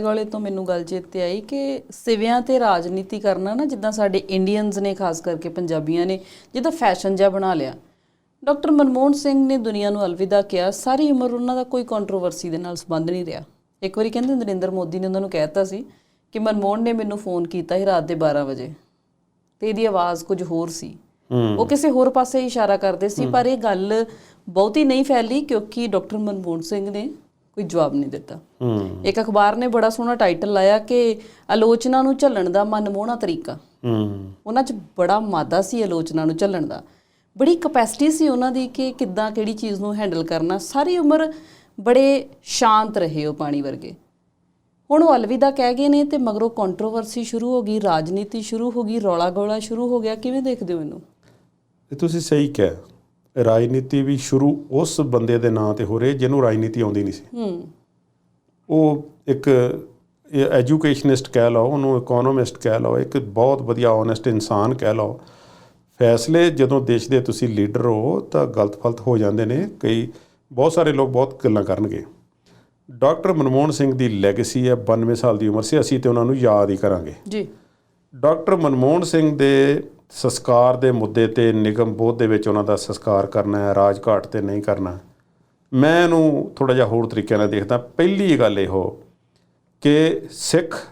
ਗਾਲੇ ਤੋਂ ਮੈਨੂੰ ਗੱਲ ਚੇਤੇ ਆਈ ਕਿ ਸਿਵਿਆਂ ਤੇ ਰਾਜਨੀਤੀ ਕਰਨਾ ਨਾ ਜਿੱਦਾਂ ਸਾਡੇ ਇੰਡੀਅਨਸ ਨੇ ਖਾਸ ਕਰਕੇ ਪੰਜਾਬੀਆਂ ਨੇ ਜਿੱਦਾਂ ਫੈਸ਼ਨ ਜਿਹਾ ਬਣਾ ਲਿਆ। ਡਾਕਟਰ ਮਨਮੋਹਨ ਸਿੰਘ ਨੇ ਦੁਨੀਆ ਨੂੰ ਅਲਵਿਦਾ ਕਿਹਾ ਸਾਰੀ ਉਮਰ ਉਹਨਾਂ ਦਾ ਕੋਈ ਕੰਟਰੋਵਰਸੀ ਦੇ ਨਾਲ ਸੰਬੰਧ ਨਹੀਂ ਰਿਹਾ। ਇੱਕ ਵਾਰੀ ਕਹਿੰਦੇ ਨਰਿੰਦਰ ਮੋਦੀ ਨੇ ਉਹਨਾਂ ਨੂੰ ਕਹਿਤਾ ਸੀ ਕਿ ਮਨਮੋਹਨ ਨੇ ਮੈਨੂੰ ਫੋਨ ਕੀਤਾ ਸੀ ਰਾਤ ਦੇ 12 ਵਜੇ ਤੇ ਇਹਦੀ ਆਵਾਜ਼ ਕੁਝ ਹੋਰ ਸੀ। ਉਹ ਕਿਸੇ ਹੋਰ ਪਾਸੇ ਇਸ਼ਾਰਾ ਕਰਦੇ ਸੀ ਪਰ ਇਹ ਗੱਲ ਬਹੁਤੀ ਨਹੀਂ ਫੈਲੀ ਕਿਉਂਕਿ ਡਾਕਟਰ ਮਨਮੋਹਨ ਸਿੰਘ ਨੇ ਕੋਈ ਜਵਾਬ ਨਹੀਂ ਦਿੱਤਾ। ਹੂੰ। ਇੱਕ ਅਖਬਾਰ ਨੇ ਬੜਾ ਸੋਹਣਾ ਟਾਈਟਲ ਲਾਇਆ ਕਿ ਆਲੋਚਨਾ ਨੂੰ ਝੱਲਣ ਦਾ ਮਨਮੋਹਣਾ ਤਰੀਕਾ। ਹੂੰ। ਉਹਨਾਂ 'ਚ ਬੜਾ ਮਾਦਾ ਸੀ ਆਲੋਚਨਾ ਨੂੰ ਝੱਲਣ ਦਾ। ਬੜੀ ਕਪੈਸਿਟੀ ਸੀ ਉਹਨਾਂ ਦੀ ਕਿ ਕਿੱਦਾਂ ਕਿਹੜੀ ਚੀਜ਼ ਨੂੰ ਹੈਂਡਲ ਕਰਨਾ। ਸਾਰੀ ਉਮਰ ਬੜੇ ਸ਼ਾਂਤ ਰਹੇ ਉਹ ਪਾਣੀ ਵਰਗੇ। ਹੁਣ ਉਹ ਅਲਵਿਦਾ ਕਹਿ ਗਏ ਨੇ ਤੇ ਮਗਰੋਂ ਕੰਟਰੋਵਰਸੀ ਸ਼ੁਰੂ ਹੋ ਗਈ ਰਾਜਨੀਤੀ ਸ਼ੁਰੂ ਹੋ ਗਈ ਰੌਲਾ ਗੋਲਾ ਸ਼ੁਰੂ ਹੋ ਗਿਆ। ਕਿਵੇਂ ਦੇਖਦੇ ਹੋ ਇਹਨੂੰ? ਇਹ ਤੁਸੀਂ ਸਹੀ ਕਿਹਾ। ਰਾਜਨੀਤੀ ਵੀ ਸ਼ੁਰੂ ਉਸ ਬੰਦੇ ਦੇ ਨਾਂ ਤੇ ਹੋ ਰਹੀ ਜਿਹਨੂੰ ਰਾਜਨੀਤੀ ਆਉਂਦੀ ਨਹੀਂ ਸੀ। ਹੂੰ। ਉਹ ਇੱਕ ਐਜੂਕੇਸ਼ਨਿਸਟ ਕਹਿ ਲਓ ਉਹਨੂੰ ਇਕਨੋਮਿਸਟ ਕਹਿ ਲਓ ਇੱਕ ਬਹੁਤ ਵਧੀਆ ਓਨੈਸਟ ਇਨਸਾਨ ਕਹਿ ਲਓ। ਫੈਸਲੇ ਜਦੋਂ ਦੇਸ਼ ਦੇ ਤੁਸੀਂ ਲੀਡਰ ਹੋ ਤਾਂ ਗਲਤ ਫਲਤ ਹੋ ਜਾਂਦੇ ਨੇ। ਕਈ ਬਹੁਤ ਸਾਰੇ ਲੋਕ ਬਹੁਤ ਗੱਲਾਂ ਕਰਨਗੇ। ਡਾਕਟਰ ਮਨਮੋਹਨ ਸਿੰਘ ਦੀ ਲੈਗੇਸੀ ਹੈ 92 ਸਾਲ ਦੀ ਉਮਰ ਸੀ ਅਸੀਂ ਤੇ ਉਹਨਾਂ ਨੂੰ ਯਾਦ ਹੀ ਕਰਾਂਗੇ। ਜੀ। ਡਾਕਟਰ ਮਨਮੋਹਨ ਸਿੰਘ ਦੇ ਸੰਸਕਾਰ ਦੇ ਮੁੱਦੇ ਤੇ ਨਿਗਮ ਬੋਧ ਦੇ ਵਿੱਚ ਉਹਨਾਂ ਦਾ ਸੰਸਕਾਰ ਕਰਨਾ ਹੈ ਰਾਜਘਾਟ ਤੇ ਨਹੀਂ ਕਰਨਾ ਮੈਂ ਇਹਨੂੰ ਥੋੜਾ ਜਿਹਾ ਹੋਰ ਤਰੀਕੇ ਨਾਲ ਦੇਖਦਾ। ਪਹਿਲੀ ਗੱਲ ਇਹੋ ਕਿ ਸਿੱਖ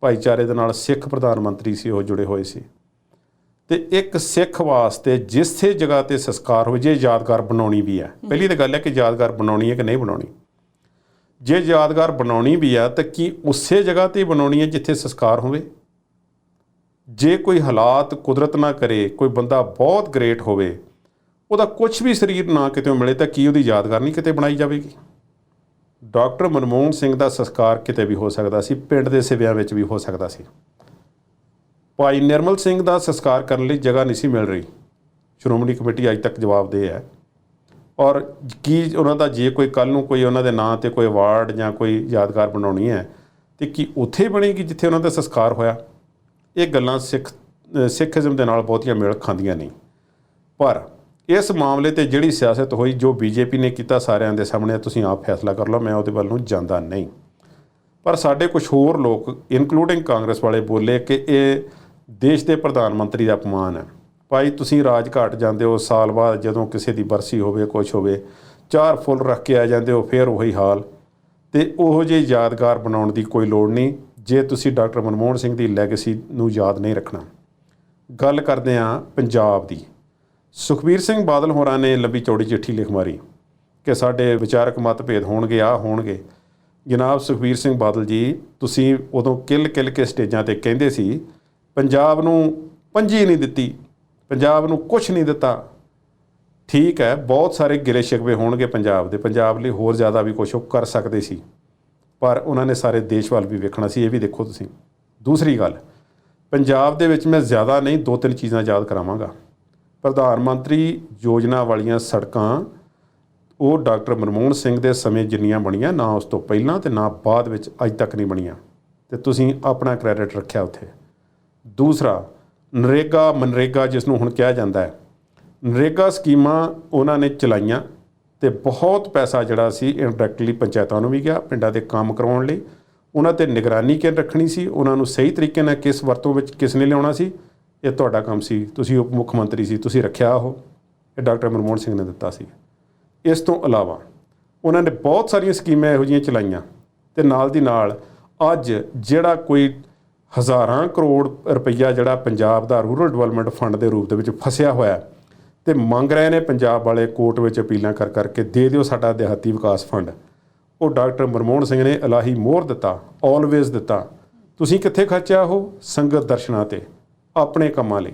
ਭਾਈਚਾਰੇ ਦੇ ਨਾਲ ਸਿੱਖ ਪ੍ਰਧਾਨ ਮੰਤਰੀ ਸੀ ਉਹ ਜੁੜੇ ਹੋਏ ਸੀ। ਤੇ ਇੱਕ ਸਿੱਖ ਵਾਸਤੇ ਜਿਸੇ ਜਗ੍ਹਾ ਤੇ ਸੰਸਕਾਰ ਹੋਵੇ ਜੇ ਯਾਦਗਾਰ ਬਣਾਉਣੀ ਵੀ ਹੈ। ਪਹਿਲੀ ਤਾਂ ਗੱਲ ਹੈ ਕਿ ਯਾਦਗਾਰ ਬਣਾਉਣੀ ਹੈ ਕਿ ਨਹੀਂ ਬਣਾਉਣੀ। ਜੇ ਯਾਦਗਾਰ ਬਣਾਉਣੀ ਵੀ ਆ ਤਾਂ ਕੀ ਉਸੇ ਜਗ੍ਹਾ ਤੇ ਬਣਾਉਣੀ ਹੈ ਜਿੱਥੇ ਸੰਸਕਾਰ ਹੋਵੇ? ਜੇ ਕੋਈ ਹਾਲਾਤ ਕੁਦਰਤ ਨਾ ਕਰੇ, ਕੋਈ ਬੰਦਾ ਬਹੁਤ ਗ੍ਰੇਟ ਹੋਵੇ, ਉਹਦਾ ਕੁਝ ਵੀ ਸਰੀਰ ਨਾ ਕਿਤੇ ਮਿਲੇ ਤਾਂ ਕੀ ਉਹਦੀ ਯਾਦਗਾਰ ਨਹੀਂ ਕਿਤੇ ਬਣਾਈ ਜਾਵੇਗੀ? ਡਾਕਟਰ ਮਨਮੋਹਨ ਸਿੰਘ ਦਾ ਸੰਸਕਾਰ ਕਿਤੇ ਵੀ ਹੋ ਸਕਦਾ ਸੀ, ਪਿੰਡ ਦੇ ਸਿਵਿਆਂ ਵਿੱਚ ਵੀ ਹੋ ਸਕਦਾ ਸੀ। ਭਾਈ ਨਿਰਮਲ ਸਿੰਘ ਦਾ ਸੰਸਕਾਰ ਕਰਨ ਲਈ ਜਗ੍ਹਾ ਨਹੀਂ ਸੀ ਮਿਲ ਰਹੀ। ਸ਼੍ਰੋਮਣੀ ਕਮੇਟੀ ਅੱਜ ਤੱਕ ਜਵਾਬ ਦੇ ਹੈ। ਔਰ ਕੀ ਉਹਨਾਂ ਦਾ ਜੇ ਕੋਈ ਕੱਲ ਨੂੰ ਕੋਈ ਉਹਨਾਂ ਦੇ ਨਾਂ ਤੇ ਕੋਈ ਅਵਾਰਡ ਜਾਂ ਕੋਈ ਯਾਦਗਾਰ ਬਣਾਉਣੀ ਹੈ, ਤੇ ਕੀ ਉੱਥੇ ਬਣੇਗੀ ਜਿੱਥੇ ਉਹਨਾਂ ਦਾ ਸੰਸਕਾਰ ਹੋਇਆ? ਇਹ ਗੱਲਾਂ ਸਿੱਖ ਅ, ਸਿੱਖੀਜ਼ਮ ਦੇ ਨਾਲ ਬਹੁਤੀਆਂ ਮੇਲ ਖਾਂਦੀਆਂ ਨਹੀਂ। ਪਰ ਇਸ ਮਾਮਲੇ ਤੇ ਜਿਹੜੀ ਸਿਆਸਤ ਹੋਈ ਜੋ ਬੀਜੇਪੀ ਨੇ ਕੀਤਾ ਸਾਰਿਆਂ ਦੇ ਸਾਹਮਣੇ ਤੁਸੀਂ ਆਪ ਫੈਸਲਾ ਕਰ ਲਓ ਮੈਂ ਉਹਦੇ ਵੱਲ ਨੂੰ ਜਾਂਦਾ ਨਹੀਂ। ਪਰ ਸਾਡੇ ਕੁਝ ਹੋਰ ਲੋਕ ਇਨਕਲੂਡਿੰਗ ਕਾਂਗਰਸ ਵਾਲੇ ਬੋਲੇ ਕਿ ਇਹ ਦੇਸ਼ ਦੇ ਪ੍ਰਧਾਨ ਮੰਤਰੀ ਦਾ ਅਪਮਾਨ ਹੈ। ਭਾਈ ਤੁਸੀਂ ਰਾਜਘਾਟ ਜਾਂਦੇ ਹੋ ਸਾਲ ਬਾਅਦ ਜਦੋਂ ਕਿਸੇ ਦੀ ਬਰਸੀ ਹੋਵੇ ਕੁਝ ਹੋਵੇ ਚਾਰ ਫੁੱਲ ਰੱਖ ਕੇ ਆ ਜਾਂਦੇ ਹੋ ਫਿਰ ਉਹੀ ਹਾਲ। ਤੇ ਉਹੋ ਜਿਹੀ ਯਾਦਗਾਰ ਬਣਾਉਣ ਦੀ ਕੋਈ ਲੋੜ ਨਹੀਂ। ਜੇ ਤੁਸੀਂ ਡਾਕਟਰ ਮਨਮੋਹਨ ਸਿੰਘ ਦੀ ਲੈਗੇਸੀ ਨੂੰ ਯਾਦ ਨਹੀਂ ਰੱਖਣਾ। ਗੱਲ ਕਰਦੇ ਹਾਂ ਪੰਜਾਬ ਦੀ। ਸੁਖਬੀਰ ਸਿੰਘ ਬਾਦਲ ਹੋਰਾਂ ਨੇ ਲੰਬੀ ਚੌੜੀ ਚਿੱਠੀ ਲਿਖ ਮਾਰੀ ਕਿ ਸਾਡੇ ਵਿਚਾਰਕ ਮਤਭੇਦ ਹੋਣਗੇ ਆ ਹੋਣਗੇ। ਜਨਾਬ ਸੁਖਬੀਰ ਸਿੰਘ ਬਾਦਲ ਜੀ, ਤੁਸੀਂ ਉਦੋਂ ਕਿਲ ਕਿਲ ਕੇ ਸਟੇਜਾਂ ਤੇ ਕਹਿੰਦੇ ਸੀ, ਪੰਜਾਬ ਨੂੰ ਪੰਜੀ ਨਹੀਂ ਦਿੱਤੀ, ਪੰਜਾਬ ਨੂੰ ਕੁਝ ਨਹੀਂ ਦਿੱਤਾ। ਠੀਕ ਹੈ, ਬਹੁਤ ਸਾਰੇ ਗਿਲੇ ਸ਼ਿਕਵੇ ਹੋਣਗੇ ਪੰਜਾਬ ਦੇ, ਪੰਜਾਬ ਲਈ ਹੋਰ ਜ਼ਿਆਦਾ ਵੀ ਕੁਝ ਉਹ ਕਰ ਸਕਦੇ ਸੀ। ਪਰ ਉਹਨਾਂ ਨੇ ਸਾਰੇ ਦੇਸ਼ ਵੱਲ ਵੀ ਵੇਖਣਾ ਸੀ, ਇਹ ਵੀ ਦੇਖੋ ਤੁਸੀਂ। ਦੂਸਰੀ ਗੱਲ, ਪੰਜਾਬ ਦੇ ਵਿੱਚ ਮੈਂ ਜ਼ਿਆਦਾ ਨਹੀਂ ਦੋ ਤਿੰਨ ਚੀਜ਼ਾਂ ਯਾਦ ਕਰਾਵਾਂਗਾ। ਪ੍ਰਧਾਨ ਮੰਤਰੀ ਯੋਜਨਾ ਵਾਲੀਆਂ ਸੜਕਾਂ, ਉਹ ਡਾਕਟਰ ਮਨਮੋਹਨ ਸਿੰਘ ਦੇ ਸਮੇਂ ਜਿੰਨੀਆਂ ਬਣੀਆਂ, ਨਾ ਉਸ ਤੋਂ ਪਹਿਲਾਂ ਤੇ ਨਾ ਬਾਅਦ ਵਿੱਚ ਅੱਜ ਤੱਕ ਨਹੀਂ ਬਣੀਆਂ। ਤੇ ਤੁਸੀਂ ਆਪਣਾ ਕ੍ਰੈਡਿਟ ਰੱਖਿਆ ਉੱਥੇ। ਦੂਸਰਾ, ਨਰੇਗਾ ਮਨਰੇਗਾ ਜਿਸ ਨੂੰ ਹੁਣ ਕਿਹਾ ਜਾਂਦਾ ਹੈ, ਨਰੇਗਾ ਸਕੀਮਾਂ ਉਹਨਾਂ ਨੇ ਚਲਾਈਆਂ। ਤੇ ਬਹੁਤ ਪੈਸਾ ਜਿਹੜਾ ਸੀ ਇਨਡਾਇਰੈਕਟਲੀ ਪੰਚਾਇਤਾਂ ਨੂੰ ਵੀ ਗਿਆ, ਪਿੰਡਾਂ ਦੇ ਕੰਮ ਕਰਾਉਣ ਲਈ। ਉਹਨਾਂ ਤੇ ਨਿਗਰਾਨੀ ਕਿਵੇਂ ਰੱਖਣੀ ਸੀ। ਉਹਨਾਂ ਨੂੰ ਸਹੀ ਤਰੀਕੇ ਨਾਲ ਕਿਸ ਵਰਤੋਂ ਵਿੱਚ ਕਿਸ ਨੇ ਲਿਆਉਣਾ ਸੀ, ਇਹ ਤੁਹਾਡਾ ਕੰਮ ਸੀ। ਤੁਸੀਂ ਉਪ ਮੁੱਖ ਮੰਤਰੀ ਸੀ, ਤੁਸੀਂ ਰੱਖਿਆ ਉਹ। ਇਹ ਡਾਕਟਰ ਮਨਮੋਹਨ ਸਿੰਘ ਨੇ ਦਿੱਤਾ ਸੀ। ਇਸ ਤੋਂ ਇਲਾਵਾ ਉਹਨਾਂ ਨੇ ਬਹੁਤ ਸਾਰੀਆਂ ਸਕੀਮਾਂ ਇਹੋ ਜਿਹੀਆਂ ਚਲਾਈਆਂ ਤੇ ਨਾਲ ਦੀ ਨਾਲ ਅੱਜ ਜਿਹੜਾ ਕੋਈ ਹਜ਼ਾਰਾਂ ਕਰੋੜ ਰੁਪਈਆ ਜਿਹੜਾ ਪੰਜਾਬ ਦਾ ਰੂਰਲ ਡਿਵੈਲਪਮੈਂਟ ਫੰਡ ਦੇ ਰੂਪ ਦੇ ਵਿੱਚ ਫਸਿਆ ਹੋਇਆ ਤੇ ਮੰਗ ਰਹੇ ਨੇ ਪੰਜਾਬ ਵਾਲੇ ਕੋਰਟ ਵਿੱਚ ਅਪੀਲਾਂ ਕਰ ਕਰਕੇ ਦੇ ਦਿਓ ਸਾਡਾ ਦਿਹਾਤੀ ਵਿਕਾਸ ਫੰਡ। ਉਹ ਡਾਕਟਰ ਮਨਮੋਹਨ ਸਿੰਘ ਨੇ ਇਲਾਹੀ ਮੋਹਰ ਦਿੱਤਾ ਆਲਵੇਜ਼ ਦਿੱਤਾ। ਤੁਸੀਂ ਕਿੱਥੇ ਖਰਚਿਆ ਉਹ? ਸੰਗਤ ਦਰਸ਼ਨਾਂ ਤੇ। ਆਪਣੇ ਕੰਮਾਂ ਲਈ।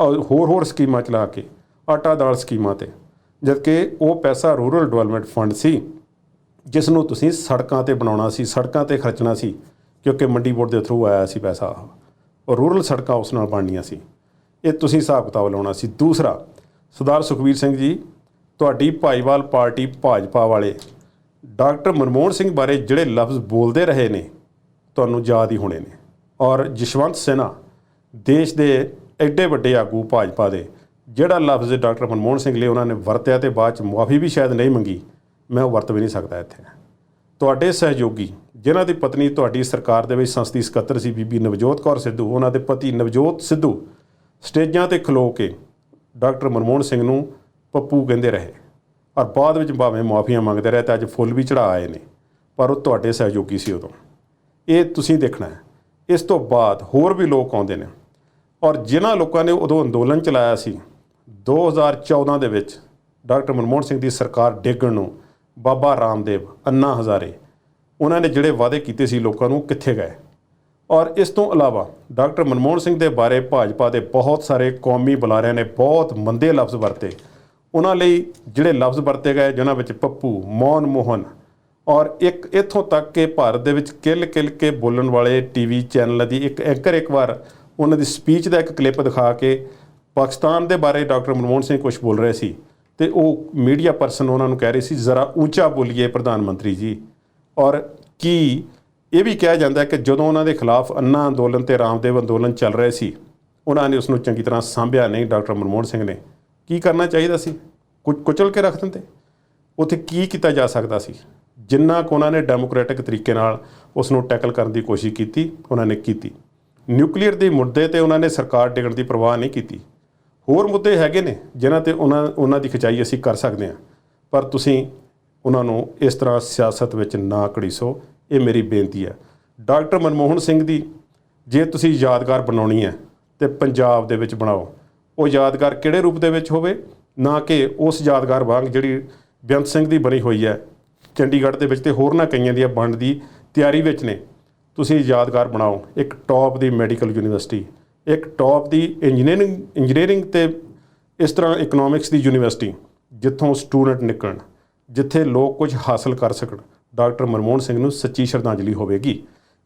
ਹੋਰ ਹੋਰ ਸਕੀਮਾਂ ਚਲਾ ਕੇ, ਆਟਾ ਦਾਲ ਸਕੀਮਾਂ ਤੇ। ਜਦਕਿ ਉਹ ਪੈਸਾ ਰੂਰਲ ਡਿਵੈਲਪਮੈਂਟ ਫੰਡ ਸੀ ਜਿਸ ਨੂੰ ਤੁਸੀਂ ਸੜਕਾਂ ਤੇ ਬਣਾਉਣਾ ਸੀ, ਸੜਕਾਂ ਤੇ ਖਰਚਣਾ ਸੀ, ਕਿਉਂਕਿ ਮੰਡੀ ਬੋਰਡ ਦੇ ਥਰੂ ਆਇਆ ਸੀ ਪੈਸਾ ਉਹ। ਰੂਰਲ ਸੜਕਾਂ ਉਸ ਨਾਲ ਬਣਨੀਆਂ ਸੀ। ਇਹ ਤੁਸੀਂ ਹਿਸਾਬ ਕਿਤਾਬ ਲਾਉਣਾ ਸੀ। ਦੂਸਰਾ ਸਰਦਾਰ ਸੁਖਬੀਰ ਸਿੰਘ ਜੀ, ਤੁਹਾਡੀ ਭਾਈਵਾਲ ਪਾਰਟੀ ਭਾਜਪਾ ਵਾਲੇ ਡਾਕਟਰ ਮਨਮੋਹਨ ਸਿੰਘ ਬਾਰੇ ਜਿਹੜੇ ਲਫ਼ਜ਼ ਬੋਲਦੇ ਰਹੇ ਨੇ, ਤੁਹਾਨੂੰ ਯਾਦ ਹੀ ਹੋਣੇ ਨੇ। ਔਰ ਜਸ਼ਵੰਤ ਸਿਨਹਾ ਦੇਸ਼ ਦੇ ਐਡੇ ਵੱਡੇ ਆਗੂ ਭਾਜਪਾ ਦੇ, ਜਿਹੜਾ ਲਫ਼ਜ਼ ਡਾਕਟਰ ਮਨਮੋਹਨ ਸਿੰਘ ਲਈ ਉਹਨਾਂ ਨੇ ਵਰਤਿਆ ਤੇ ਬਾਅਦ ਚ ਮੁਆਫੀ ਵੀ ਸ਼ਾਇਦ ਨਹੀਂ ਮੰਗੀ, ਮੈਂ ਉਹ ਵਰਤ ਵੀ ਨਹੀਂ ਸਕਦਾ ਇੱਥੇ। ਤੁਹਾਡੇ ਸਹਿਯੋਗੀ, ਜਿਨ੍ਹਾਂ ਦੀ ਪਤਨੀ ਤੁਹਾਡੀ ਸਰਕਾਰ ਦੇ ਵਿੱਚ ਸੰਸਦੀ ਸਕੱਤਰ ਸੀ ਬੀਬੀ ਨਵਜੋਤ ਕੌਰ ਸਿੱਧੂ, ਉਹਨਾਂ ਦੇ ਪਤੀ ਨਵਜੋਤ ਸਿੱਧੂ ਸਟੇਜਾਂ ਤੇ ਖਲੋ ਕੇ ਡਾਕਟਰ ਮਨਮੋਹਨ ਸਿੰਘ ਨੂੰ ਪੱਪੂ ਕਹਿੰਦੇ ਰਹੇ। ਔਰ ਬਾਅਦ ਵਿੱਚ ਭਾਵੇਂ ਮਾਫੀਆਂ ਮੰਗਦੇ ਰਹੇ ਤਾਂ ਅੱਜ ਫੁੱਲ ਵੀ ਚੜਾ ਆਏ ਨੇ, ਪਰ ਉਹ ਤੁਹਾਡੇ ਸਹਿਯੋਗੀ ਸੀ ਉਦੋਂ। ਇਹ ਤੁਸੀਂ ਦੇਖਣਾ ਹੈ। ਇਸ ਤੋਂ ਬਾਅਦ ਹੋਰ ਵੀ ਲੋਕ ਆਉਂਦੇ ਨੇ। ਔਰ ਜਿਨ੍ਹਾਂ ਲੋਕਾਂ ਨੇ ਉਦੋਂ ਅੰਦੋਲਨ ਚਲਾਇਆ ਸੀ 2014 ਦੇ ਵਿੱਚ ਡਾਕਟਰ ਮਨਮੋਹਨ ਸਿੰਘ ਦੀ ਸਰਕਾਰ ਡੇਗਣ ਨੂੰ ਬਾਬਾ ਰਾਮਦੇਵ ਅੰਨਾ ਹਜ਼ਾਰੇ, ਉਹਨਾਂ ਨੇ ਜਿਹੜੇ ਵਾਅਦੇ ਕੀਤੇ ਸੀ ਲੋਕਾਂ ਨੂੰ ਕਿੱਥੇ ਗਏ? ਔਰ ਇਸ ਤੋਂ ਇਲਾਵਾ ਡਾਕਟਰ ਮਨਮੋਹਨ ਸਿੰਘ ਦੇ ਬਾਰੇ ਭਾਜਪਾ ਦੇ ਬਹੁਤ ਸਾਰੇ ਕੌਮੀ ਬੁਲਾਰਿਆਂ ਨੇ ਬਹੁਤ ਮੰਦੇ ਲਫ਼ਜ਼ ਵਰਤੇ। ਉਹਨਾਂ ਲਈ ਜਿਹੜੇ ਲਫ਼ਜ਼ ਵਰਤੇ ਗਏ, ਜਿਨ੍ਹਾਂ ਵਿੱਚ ਪੱਪੂ, ਮੌਨ ਮੋਹਨ ਔਰ ਇੱਕ ਇੱਥੋਂ ਤੱਕ ਕਿ ਭਾਰਤ ਦੇ ਵਿੱਚ ਕਿਲ ਕਿਲ ਕੇ ਬੋਲਣ ਵਾਲੇ ਟੀਵੀ ਚੈਨਲ ਦੀ ਇੱਕ ਐਂਕਰ ਇੱਕ ਵਾਰ ਉਹਨਾਂ ਦੀ ਸਪੀਚ ਦਾ ਇੱਕ ਕਲਿੱਪ ਦਿਖਾ ਕੇ ਪਾਕਿਸਤਾਨ ਦੇ ਬਾਰੇ ਡਾਕਟਰ ਮਨਮੋਹਨ ਸਿੰਘ ਕੁਝ ਬੋਲ ਰਹੇ ਸੀ ਤੇ ਉਹ ਮੀਡੀਆ ਪਰਸਨ ਉਹਨਾਂ ਨੂੰ ਕਹਿ ਰਹੇ ਸੀ, ਜ਼ਰਾ ਉੱਚਾ ਬੋਲੀਏ ਪ੍ਰਧਾਨ ਮੰਤਰੀ ਜੀ। ਔਰ ਕੀ ਇਹ ਵੀ ਕਿਹਾ ਜਾਂਦਾ ਕਿ ਜਦੋਂ ਉਹਨਾਂ ਦੇ ਖਿਲਾਫ ਅੰਨਾ ਅੰਦੋਲਨ ਤੇ ਰਾਮਦੇਵ ਅੰਦੋਲਨ ਚੱਲ ਰਹੇ ਸੀ, ਉਹਨਾਂ ਨੇ ਉਸ ਨੂੰ ਚੰਗੀ ਤਰ੍ਹਾਂ ਸਾਂਭਿਆ ਨਹੀਂ, ਡਾਕਟਰ ਮਨਮੋਹਨ ਸਿੰਘ ਨੇ। ਕੀ ਕਰਨਾ ਚਾਹੀਦਾ ਸੀ? ਕੁ- ਕੁਚਲ ਕੇ ਰੱਖ ਦਿੰਦੇ। ਉੱਥੇ ਕੀ ਕੀਤਾ ਜਾ ਸਕਦਾ ਸੀ? ਜਿੰਨਾ ਕੁ ਉਹਨਾਂ ਨੇ ਡੈਮੋਕ੍ਰੈਟਿਕ ਤਰੀਕੇ ਨਾਲ ਉਸ ਨੂੰ ਟੈਕਲ ਕਰਨ ਦੀ ਕੋਸ਼ਿਸ਼ ਕੀਤੀ, ਉਹਨਾਂ ਨੇ ਕੀਤੀ। ਨਿਊਕਲੀਅਰ ਦੇ ਮੁੱਦੇ ਤੇ ਉਹਨਾਂ ਨੇ ਸਰਕਾਰ ਡਿੱਗਣ ਦੀ ਪਰਵਾਹ ਨਹੀਂ ਕੀਤੀ। ਹੋਰ ਮੁੱਦੇ ਹੈਗੇ ਨੇ, ਜਿਨ੍ਹਾਂ ਤੇ ਉਹਨਾਂ ਉਹਨਾਂ ਦੀ ਖਿਚਾਈ ਅਸੀਂ ਕਰ ਸਕਦੇ ਹਾਂ। ਪਰ ਤੁਸੀਂ ਉਹਨਾਂ ਨੂੰ ਇਸ ਤਰ੍ਹਾਂ ਸਿਆਸਤ ਵਿੱਚ ਨਾ ਘੜੀਸੋ। ਇਹ ਮੇਰੀ ਬੇਨਤੀ ਹੈ। ਡਾਕਟਰ ਮਨਮੋਹਨ ਸਿੰਘ ਦੀ ਜੇ ਤੁਸੀਂ ਯਾਦਗਾਰ ਬਣਾਉਣੀ ਹੈ ਤੇ ਪੰਜਾਬ ਦੇ ਵਿੱਚ ਬਣਾਓ, ਉਹ ਯਾਦਗਾਰ ਕਿਹੜੇ ਰੂਪ ਦੇ ਵਿੱਚ ਹੋਵੇ? ਨਾ ਕਿ ਉਸ ਯਾਦਗਾਰ ਵਾਂਗ ਜਿਹੜੀ ਬੇਅੰਤ ਸਿੰਘ ਦੀ ਬਣੀ ਹੋਈ ਹੈ। ਚੰਡੀਗੜ੍ਹ ਦੇ ਵਿੱਚ ਤੇ ਹੋਰਨਾਂ ਕਈਆਂ ਦੀਆਂ ਬਣਨ ਦੀ ਤਿਆਰੀ ਵਿੱਚ ਨੇ। ਤੁਸੀਂ ਯਾਦਗਾਰ ਬਣਾਓ। ਇੱਕ ਟੌਪ ਦੀ ਮੈਡੀਕਲ ਯੂਨੀਵਰਸਿਟੀ, ਇੱਕ ਟੌਪ ਦੀ ਇੰਜੀਨੀਅਰਿੰਗ ਇੰਜੀਨੀਅਰਿੰਗ ਤੇ ਇਸ ਤਰ੍ਹਾਂ ਇਕਨੋਮਿਕਸ ਦੀ ਯੂਨੀਵਰਸਿਟੀ, ਜਿੱਥੋਂ ਸਟੂਡੈਂਟ ਨਿਕਲਣ, ਜਿੱਥੇ ਲੋਕ ਕੁਝ ਹਾਸਲ ਕਰ ਸਕਣ। ਡਾਕਟਰ ਮਨਮੋਹਨ ਸਿੰਘ ਨੂੰ ਸੱਚੀ ਸ਼ਰਧਾਂਜਲੀ ਹੋਵੇਗੀ।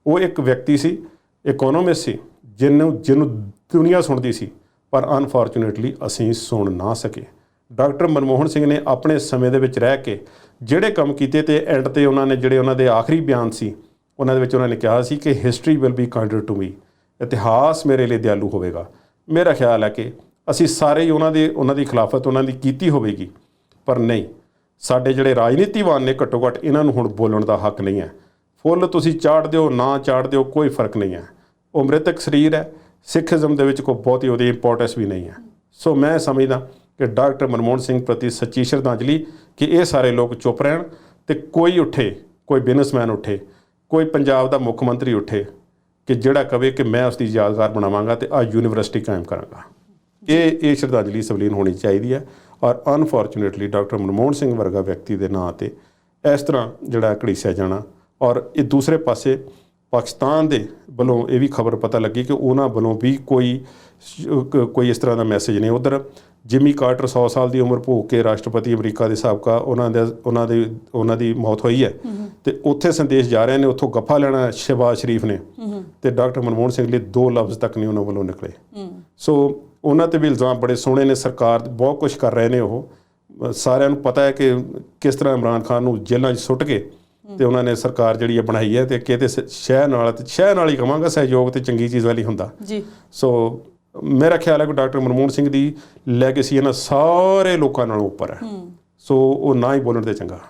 ਉਹ ਇੱਕ ਵਿਅਕਤੀ ਸੀ ਇਕਨੋਮਿਸਟ ਸੀ, ਜਿਹਨੂੰ ਜਿਹਨੂੰ ਦੁਨੀਆ ਸੁਣਦੀ ਸੀ, ਪਰ ਅਨਫੋਰਚੂਨੇਟਲੀ ਅਸੀਂ ਸੁਣ ਨਾ ਸਕੇ। ਡਾਕਟਰ ਮਨਮੋਹਨ ਸਿੰਘ ਨੇ ਆਪਣੇ ਸਮੇਂ ਦੇ ਵਿੱਚ ਰਹਿ ਕੇ ਜਿਹੜੇ ਕੰਮ ਕੀਤੇ ਤੇ ਐਂਡ ਤੇ ਉਹਨਾਂ ਨੇ ਜਿਹੜੇ ਉਹਨਾਂ ਦੇ ਆਖਰੀ ਬਿਆਨ ਸੀ, ਉਹਨਾਂ ਦੇ ਵਿੱਚ ਉਹਨਾਂ ਨੇ ਕਿਹਾ ਸੀ ਕਿ history will be kinder to me ਇਤਿਹਾਸ ਮੇਰੇ ਲਈ ਦਿਆਲੂ ਹੋਵੇਗਾ। ਮੇਰਾ ਖਿਆਲ ਹੈ ਕਿ ਅਸੀਂ ਸਾਰੇ ਹੀ ਉਹਨਾਂ ਦੇ, ਉਹਨਾਂ ਦੀ ਖਿਲਾਫਤ, ਉਹਨਾਂ ਦੀ ਕੀਤੀ ਹੋਵੇਗੀ। ਪਰ ਨਹੀਂ ਸਾਡੇ ਜਿਹੜੇ ਰਾਜਨੀਤੀਵਾਨ ਨੇ ਘੱਟੋ ਘੱਟ ਇਹਨਾਂ ਨੂੰ ਹੁਣ ਬੋਲਣ ਦਾ ਹੱਕ ਨਹੀਂ ਹੈ। ਫੁੱਲ ਤੁਸੀਂ ਚਾੜ ਦਿਓ, ਨਾ ਚਾੜ ਦਿਓ, ਕੋਈ ਫ਼ਰਕ ਨਹੀਂ ਹੈ। ਉਹ ਮ੍ਰਿਤਕ ਸਰੀਰ ਹੈ। ਸਿੱਖੀਜ਼ਮ ਦੇ ਵਿੱਚ ਕੋਈ ਬਹੁਤੀ ਉਹਦੀ ਇੰਪੋਰਟੈਂਸ ਵੀ ਨਹੀਂ ਹੈ। ਸੋ ਮੈਂ ਸਮਝਦਾ ਕਿ ਡਾਕਟਰ ਮਨਮੋਹਨ ਸਿੰਘ ਪ੍ਰਤੀ ਸੱਚੀ ਸ਼ਰਧਾਂਜਲੀ ਕਿ ਇਹ ਸਾਰੇ ਲੋਕ ਚੁੱਪ ਰਹਿਣ ਤੇ ਕੋਈ ਉੱਠੇ, ਕੋਈ ਬਿਜ਼ਨਸਮੈਨ ਉੱਠੇ, ਕੋਈ ਪੰਜਾਬ ਦਾ ਮੁੱਖ ਮੰਤਰੀ ਉੱਠੇ ਕਿ ਜਿਹੜਾ ਕਵੇ ਕਿ ਮੈਂ ਉਸ ਦੀ ਯਾਦਗਾਰ ਬਣਾਵਾਂਗਾ ਤੇ ਆ ਯੂਨੀਵਰਸਿਟੀ ਕਾਇਮ ਕਰਾਂਗਾ। ਇਹ ਇਹ ਸ਼ਰਧਾਂਜਲੀ ਸਵਲੀਨ ਹੋਣੀ ਚਾਹੀਦੀ ਹੈ ਔਰ ਅਨਫੋਰਚੂਨੇਟਲੀ ਡਾਕਟਰ ਮਨਮੋਹਨ ਸਿੰਘ ਵਰਗਾ ਵਿਅਕਤੀ ਦੇ ਨਾਂ ਤੇ ਇਸ ਤਰ੍ਹਾਂ ਜਿਹੜਾ ਘੜੀਸਿਆ ਜਾਣਾ ਔਰ ਇਹ ਦੂਸਰੇ ਪਾਸੇ ਪਾਕਿਸਤਾਨ ਦੇ ਵੱਲੋਂ ਇਹ ਵੀ ਖਬਰ ਪਤਾ ਲੱਗੀ ਕਿ ਉਹਨਾਂ ਵੱਲੋਂ ਵੀ ਕੋਈ ਕੋਈ ਇਸ ਤਰ੍ਹਾਂ ਦਾ ਮੈਸੇਜ ਨਹੀਂ ਉਧਰ। ਜਿਮੀ ਕਾਰਟਰ 100 ਸਾਲ ਦੀ ਉਮਰ ਭੋਗ ਕੇ ਰਾਸ਼ਟਰਪਤੀ ਅਮਰੀਕਾ ਦੇ ਸਾਬਕਾ ਉਹਨਾਂ ਦੇ ਉਹਨਾਂ ਦੇ ਉਹਨਾਂ ਦੀ ਮੌਤ ਹੋਈ ਹੈ। ਤੇ ਉੱਥੇ ਸੰਦੇਸ਼ ਜਾ ਰਹੇ ਨੇ ਉੱਥੋਂ ਗੱਫਾ ਲੈਣਾ ਸ਼ਹਿਬਾਜ਼ ਸ਼ਰੀਫ ਨੇ। ਤੇ ਡਾਕਟਰ ਮਨਮੋਹਨ ਸਿੰਘ ਲਈ ਦੋ ਲਫ਼ਜ਼ ਤੱਕ ਨਹੀਂ ਉਹਨਾਂ ਵੱਲੋਂ ਨਿਕਲੇ। ਸੋ ਉਹਨਾਂ ਤੇ ਵੀ ਇਲਜ਼ਾਮ ਬੜੇ ਸੋਹਣੇ ਨੇ ਸਰਕਾਰ ਬਹੁਤ ਕੁਝ ਕਰ ਰਹੇ ਨੇ ਉਹ। ਸਾਰਿਆਂ ਨੂੰ ਪਤਾ ਹੈ ਕਿ ਕਿਸ ਤਰ੍ਹਾਂ ਇਮਰਾਨ ਖਾਨ ਨੂੰ ਜੇਲ੍ਹਾਂ 'ਚ ਸੁੱਟ ਕੇ ਤੇ ਉਹਨਾਂ ਨੇ ਸਰਕਾਰ ਜਿਹੜੀ ਹੈ ਬਣਾਈ ਹੈ ਤੇ ਕਿਤੇ ਸ਼ਹਿ ਨਾਲ ਤੇ ਸ਼ਹਿ ਨਾਲ ਹੀ ਕਵਾਂਗਾ ਸਹਿਯੋਗ ਤੇ ਚੰਗੀ ਚੀਜ਼ ਵਾਲੀ ਹੁੰਦਾ। ਜੀ। ਸੋ ਮੇਰਾ ਖਿਆਲ ਹੈ ਕਿ ਡਾਕਟਰ ਮਨਮੋਹਨ ਸਿੰਘ ਦੀ ਲੈਗੇਸੀ ਇਹਨਾਂ ਸਾਰੇ ਲੋਕਾਂ ਨਾਲੋਂ ਉੱਪਰ ਹੈ। ਸੋ ਉਹ ਨਾ ਹੀ ਬੋਲਣ ਤੇ ਚੰਗਾ।